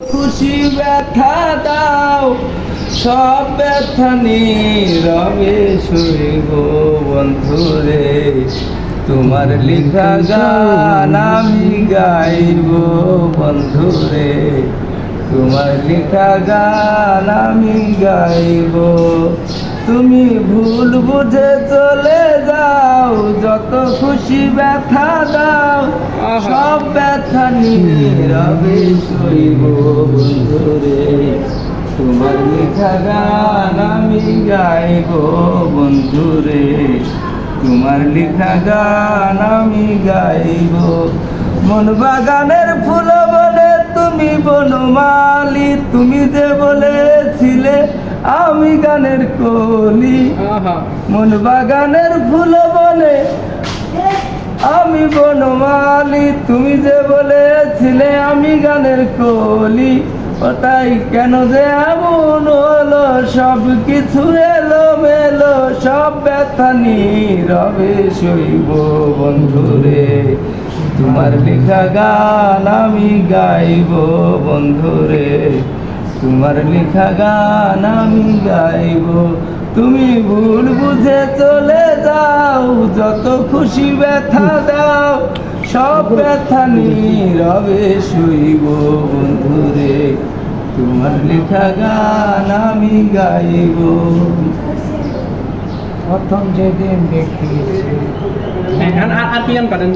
খুশি ব্যথা দাও, সব ব্যথা নীরবে শুইব বন্ধুরে। তোমার লেখা গান আমি গাইব বন্ধুরে। তোমার লেখা গান আমি গাইব। তুমি ভুল বুঝে চলে যাও, যত খুশি ব্যথা দাও নীরবে শৈব বন্ধুরে তোমার লেখা গান আমি গাইব বন্ধুরে তোমার লেখা গান আমি গাইব। মন বাগানের ফুল বলে তুমি বনমালি তুমি যে বলেছিলে আমি গানের কলি। মন বাগানের ফুল বলে আমি বনমালি, তুমি যে বলেছিলে আমি গানের কলি ওটাই কেন যে এমন হলো? সব কিছু এলো মেলো সব ব্যথা নীরবে শৈব বন্ধুরে। তোমার লেখা গান আমি গাইব বন্ধুরে। তোমার লেখা গান আমি গাইব তুমি ভুল বুঝে চলে যাও যত খুশি ব্যথা দাও সব ব্যথা নীরবে শুইব বন্ধুরে তোমার লেখা গান আমি গাইব। প্রথম যেদিন দেখিয়েছি। আর আর কি গান করেন